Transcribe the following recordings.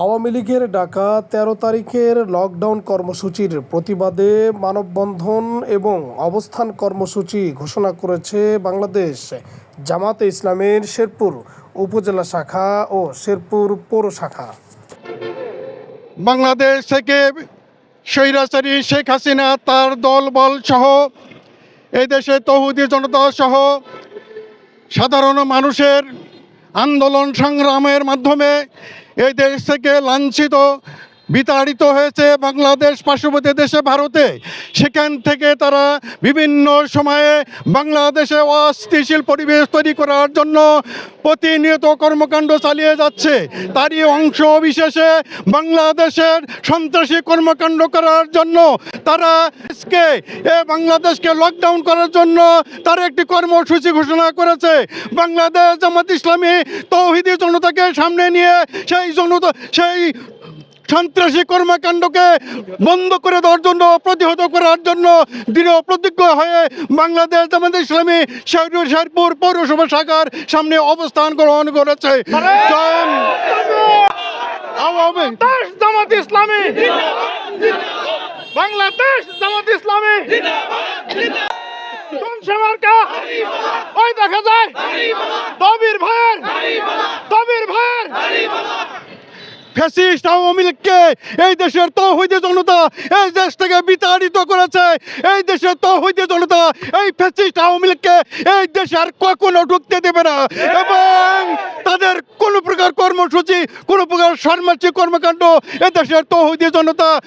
আওয়ামী লীগের ডাকা তেরো তারিখের লকডাউন কর্মসূচির প্রতিবাদে মানববন্ধন এবং অবস্থান কর্মসূচি ঘোষণা করেছে বাংলাদেশ। জামাতে ইসলামের শেরপুর উপজেলা শাখা ও শেরপুর পৌর শাখা। বাংলাদেশ থেকে স্বৈরাচারী শেখ হাসিনা, তার দলবল সহ এই দেশে তহুদি জনতা সহ সাধারণ মানুষের আন্দোলন সংগ্রামের মাধ্যমে এই দেশ থেকে লাঞ্ছিত বিতাড়িত হয়েছে বাংলাদেশ পার্শ্ববর্তী দেশে ভারতে। সেখান থেকে তারা বিভিন্ন সময়ে বাংলাদেশে অস্থিতিশীল পরিবেশ তৈরি করার জন্য প্রতিনিয়ত কর্মকাণ্ড চালিয়ে যাচ্ছে। তারই অংশ বিশেষে বাংলাদেশের সন্ত্রাসী কর্মকাণ্ড করার জন্য তারা আজকে এ বাংলাদেশকে লকডাউন করার জন্য তার একটি কর্মসূচি ঘোষণা করেছে। বাংলাদেশ জামাত ইসলামী তৌহিদি জনতাকে সামনে নিয়ে সেই জনতা, সেই সন্ত্রাসী কর্মকাণ্ডকে বন্ধ করে দেওয়ার জন্য প্রতিহত করার জন্য দৃঢ় প্রতিজ্ঞ হয়ে বাংলাদেশ জামাত ইসলামী শেরপুর শেরপুর পৌরসভা শাখার সামনে অবস্থান গ্রহণ করেছে। জয় জামাত ইসলামী। বাংলাদেশ জামাত ইসলামী। কোন সেমার্কা ওই দেখা যায় দবির ভয়ের দবির ভয়ের ফ্যাসিস্ট আওয়ামী এই দেশের তৌহিদি জনতা এই দেশ থেকে বিতাড়িত করেছে। এই দেশের তৌহিদি জনতা এই ফ্যাসিস্ট আওয়ামী লীগকে এই দেশে আর কখনো ঢুকতে দেবে না। এবং তাদের কোনো প্রকার কর্মসূচি, কোনো প্রকার সন্ন্যাসী কর্মকাণ্ড এ দেশের তৌহিদি জনতা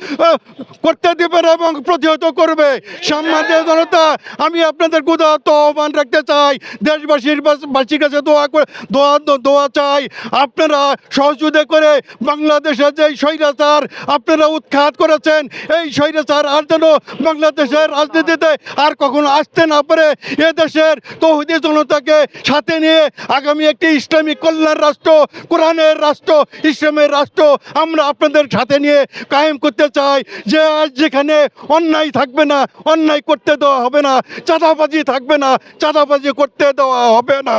করতে দেবে না এবং প্রতিহত করবে। সাম্মানের জনতা, আমি আপনাদের গুদাত আহ্বান রাখতে চাই। দেশবাসীর বাস- বাসীর কাছে দোয়া দোয়া দোয়া চাই। আপনারা সহযোগিতা করে বাংলাদেশের যে স্বৈরাচার আপনারা উৎখাত করেছেন, এই স্বৈরাচার আর যেন বাংলাদেশের রাজনীতিতে আর কখনো আসতে না পারে এ দেশের তৌহিদি জনতাকে সাথে নিয়ে আগামী একটি ইসলামিক কল্যাণ রাষ্ট্র, কোরআনের রাষ্ট্র, ইসলামের রাষ্ট্র আমরা আপনাদের সাথে নিয়ে কায়েম করতে চাই। যে আজ যেখানে অন্যায় থাকবে না, অন্যায় করতে দেওয়া হবে না, চাঁদাবাজি থাকবে না, চাঁদাবাজি করতে দেওয়া হবে না।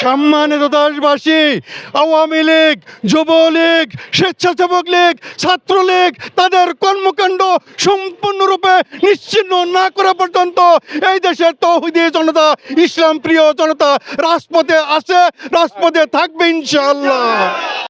সম্মানিত দেশবাসী আওয়ামী লীগ যুবলীগ স্বেচ্ছাসেবক লীগ ছাত্রলীগ তাদের কর্মকাণ্ড সম্পূর্ণরূপে নিশ্চিন্ন না করা পর্যন্ত এই দেশের তৌহিদি জনতা, ইসলাম প্রিয় জনতা, রাজপথে আছে, রাজপথে থাকবে ইনশাআল্লাহ।